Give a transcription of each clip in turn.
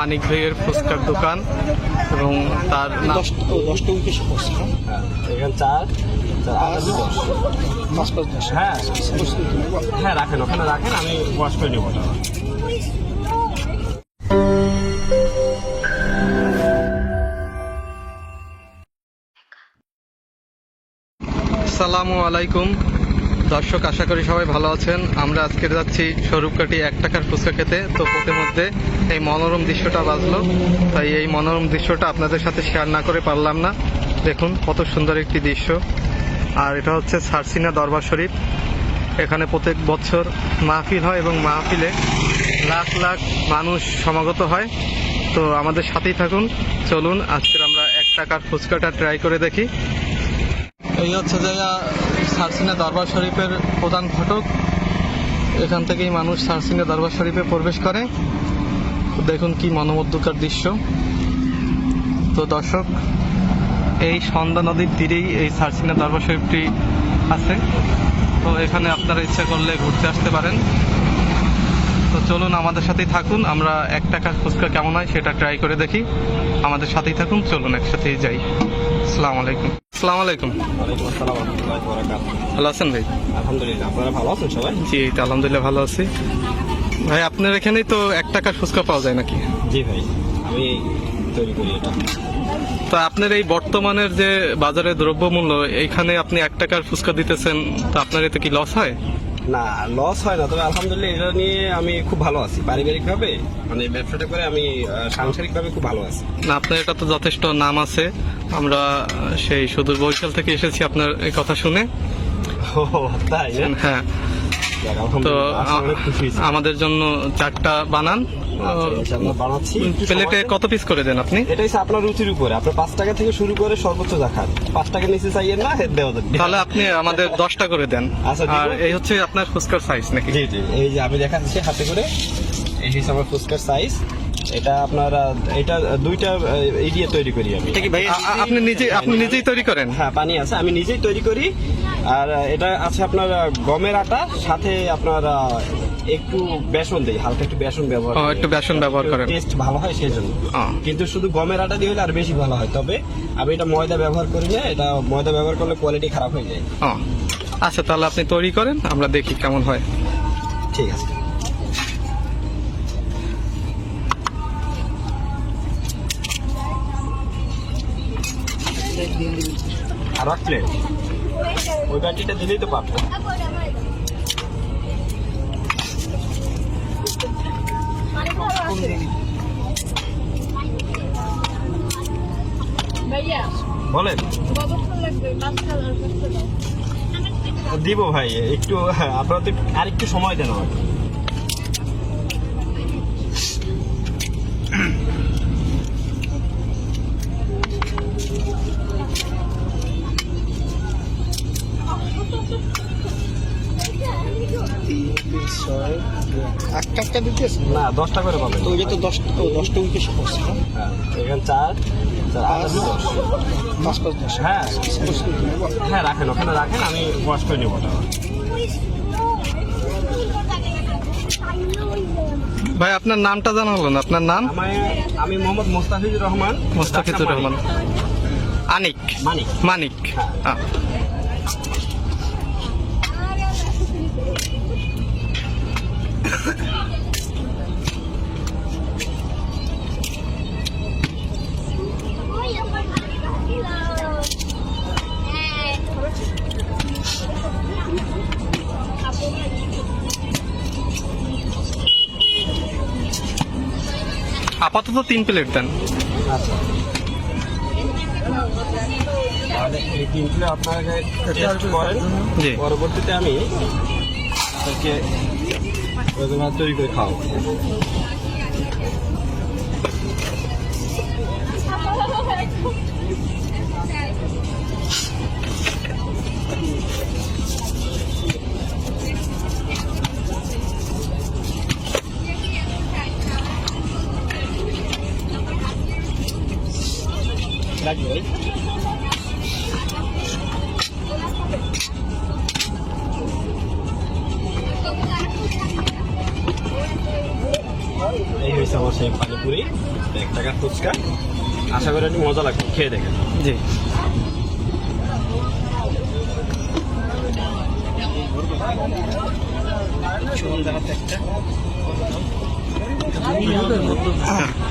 মানিক ভাইয়ের ফুচকার দোকান এবং তার নাম দশটা উইকেট এখানে চার হ্যাঁ হ্যাঁ রাখেন ওখানে রাখেন আমি ওয়াশ করে নেব আসসালামু আলাইকুম। দর্শক, আশা করি সবাই ভালো আছেন। আমরা আজকে যাচ্ছি স্বরূপকাঠি এক টাকার ফুচকা খেতে। তো মধ্যে এই মনোরম দৃশ্যটা বাজলো। তাই এই মনোরম দৃশ্যটা আপনাদের সাথে শেয়ার না করে পারলাম না। দেখুন, কত সুন্দর একটি দৃশ্য। আর এটা হচ্ছে সারসিনা দরবার শরীফ। এখানে প্রত্যেক বছর মাহফিল হয় এবং মাহফিলে লাখ লাখ মানুষ সমাগত হয়। তো আমাদের সাথেই থাকুন। চলুন, আজকের আমরা এক টাকার ফুচকাটা ট্রাই করে দেখি। এই হচ্ছে জায়গা সারসিনা দরবার শরীফের প্রধান ফটক এখান থেকেই মানুষ সারসিনা দরবার শরীফে প্রবেশ করে। দেখুন কি মনোমুগ্ধকর দৃশ্য। তো দর্শক, এই সন্ধ্যা নদীর তীরেই এই সারসিনা দরবার শরীফটি আছে। তো এখানে আপনারা ইচ্ছা করলে ঘুরতে আসতে পারেন। তো চলুন আমাদের সাথেই থাকুন। আমরা এক টাকার ফুচকা কেমন হয় সেটা ট্রাই করে দেখি। আমাদের সাথেই থাকুন, চলুন একসাথেই যাই। আসসালামু আলাইকুম। আলাইকুম। ভালো আছেন ভাই? আলহামদুলিল্লাহ আপনারা ভালো আছেন সবাই? জি আলহামদুলিল্লাহ ভালো আছি। ভাই আপনার এখানেই তো এক টাকার ফুচকা পাওয়া যায় নাকি? জি ভাই আমি তৈরি করি এটা। তো আপনার এই বর্তমানের যে বাজারে দ্রব্যমূল্য এইখানে আপনি এক টাকার ফুচকা দিতেছেন তা আপনার এতে কি লস হয়? না লস হয় না। তবে আলহামদুলিল্লাহ এটা নিয়ে আমি খুব ভালো আছি। পারিবারিক ভাবে মানে ব্যবসাটা করে আমি সাংসারিকভাবে খুব ভালো আছি। না আপনার এটা তো যথেষ্ট নাম আছে। আমরা সেই সুদূর বরিশাল থেকে এসেছি আপনার এই কথা শুনে। ও তাই? হ্যাঁ। তো। আমাদের জন্য চারটা বানান। আচ্ছা, ইনশাআল্লাহ বানাচ্ছি। একটু প্লেটে কত পিস করে দেন আপনি? এটা হচ্ছে আপনার রুচির উপরে। আপনার পাঁচ টাকা থেকে শুরু করে সর্বোচ্চ খান। পাঁচ টাকা নিচে চাইয়েন না হেদ দেওয়া যাবে তাহলে আপনি আমাদের দশটা করে দেন। আচ্ছা। আর এই হচ্ছে আপনার ফুচকার সাইজ নাকি? জি জি। এই যে আমি দেখাচ্ছি হাতে করে। এই হচ্ছে আমার ফুচকার সাইজ এটা আপনার এটা দুইটা দিয়ে তৈরি করি আমি। আপনি নিজে আপনি নিজেই তৈরি করেন? হ্যাঁ পানি আছে। আমি নিজেই তৈরি করি। আর এটা আছে আপনার গমের আটা সাথে আপনার একটু বেসন দেই হালকা একটু বেসন ব্যবহার একটু বেসন ব্যবহার করেন। টেস্ট ভালো হয় সেই জন্য কিন্তু শুধু গমের আটা দিয়ে হলে আর বেশি ভালো হয়। তবে আমি এটা ময়দা ব্যবহার করি না এটা ময়দা ব্যবহার করলে কোয়ালিটি খারাপ হয়ে যায়। আচ্ছা তাহলে আপনি তৈরি করেন আমরা দেখি কেমন হয়। ঠিক আছে। আর এক প্লেট ওই গাড়িটা দিলেই তো পারব। বলেন। দিব ভাই, একটু, আপনারা তো আরেকটু সময় দেন আমাকে। আট টাকা না দশটা করে তো তো দশটা উইকেট হ্যাঁ, এখানে চার চার আট আছে দশ। পাঁচ পাঁচ দশ। হ্যাঁ হ্যাঁ রাখেন ওখানে রাখেন আমি ওয়াশ করে নেব ওটা। ভাই আপনার নামটা জানালো না আপনার নাম? আমি আমি মোহাম্মদ মোস্তাফিজুর রহমান মোস্তাফিজুর রহমান। আনিক। মানিক। মানিক। আ, আপাতত তিন প্লেট দেন। আচ্ছা। এই তিনটে আপনাকে টেস্ট করেন। জি। পরবর্তীতে আমি আপনাকে তৈরি করে খাওয়াবো। লাগবে এই হয়েছে আমার হচ্ছে পানিপুরি এক টাকার ফুচকা। আশা করি একটু মজা লাগবে খেয়ে দেখেন। জি।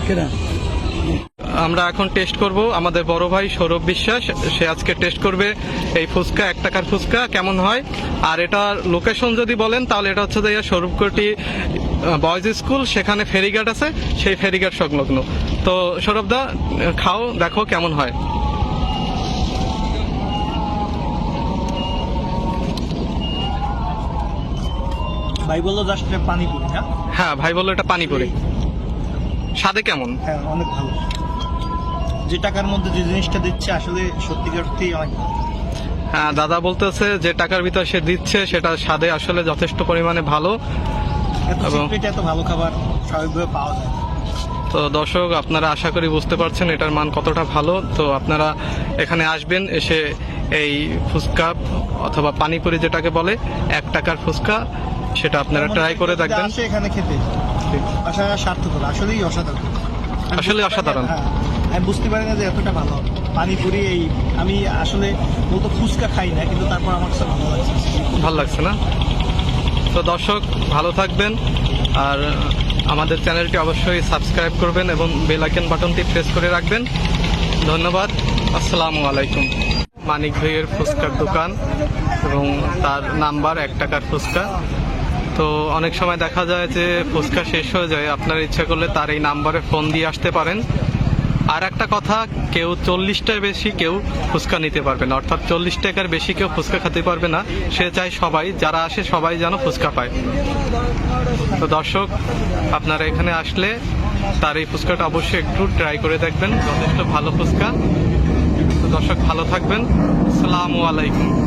একটা। আমরা এখন টেস্ট করব আমাদের বড় ভাই সৌরভ বিশ্বাস। সে আজকে টেস্ট করবে এই ফুচকা এক টাকার ফুচকা কেমন হয়? আর এটার লোকেশন যদি বলেন তাহলে এটা হচ্ছে যে সৌরভকটি বয়েজ স্কুল সেখানে ফেরিঘাট আছে সেই ফেরিঘাট সংলগ্ন। তো সৌরভ দা খাও দেখো কেমন হয়। ভাই বলল জাস্ট পানিপুরি হ্যাঁ ভাই বলল এটা পানিপুরি। স্বাদে কেমন? হ্যাঁ অনেক ভালো। যে টাকার মধ্যে যে জিনিসটা দিচ্ছে আসলে সত্যিকার অর্থেই অনেক হ্যাঁ দাদা বলতেছে যে টাকার ভিতর সে দিচ্ছে সেটা স্বাদে আসলে যথেষ্ট পরিমাণে ভালো। এত এবং- এত ভালো খাবার স্বাভাবিকভাবে পাওয়া যায়। তো দর্শক আপনারা আশা করি বুঝতে পারছেন এটার মান কতটা ভালো। তো আপনারা এখানে আসবেন এসে এই ফুচকা অথবা পানিপুরি যেটাকে বলে এক টাকার ফুচকা সেটা আপনারা ট্রাই করে দেখবেন। আসে এখানে খেতে। আশা সার্থক হলো আসলেই অসাধারণ। অসাধারণ। আমি বুঝতে পারি না যে এতটা ভালো। পানিপুরি এই আমি আসলে মূলত ফুচকা খাই না, কিন্তু তারপর আমার কাছে ভালো লাগছে। ভালো লাগছে না? তো দর্শক, ভালো থাকবেন। আর আমাদের চ্যানেলটি অবশ্যই সাবস্ক্রাইব করবেন এবং বেল আইকন বাটনটি প্রেস করে রাখবেন। ধন্যবাদ। আসসালামু আলাইকুম। মানিক ভাইয়ের ফুচকার দোকান এবং তার নাম্বার এক টাকার ফুচকা। তো অনেক সময় দেখা যায় যে ফুচকা শেষ হয়ে যায়। আপনার ইচ্ছা করলে তার এই নাম্বারে ফোন দিয়ে আসতে পারেন। আর একটা কথা, কেউ চল্লিশটার বেশি কেউ ফুচকা নিতে পারবে না। অর্থাৎ চল্লিশ টাকার বেশি কেউ ফুচকা খেতে পারবে না। সে চাই সবাই, যারা আসে সবাই যেন ফুচকা পায়। তো দর্শক, আপনারা এখানে আসলে তার এই ফুচকাটা অবশ্যই একটু ট্রাই করে দেখবেন, যথেষ্ট ভালো ফুচকা। তো দর্শক, ভালো থাকবেন। আসসালামু আলাইকুম।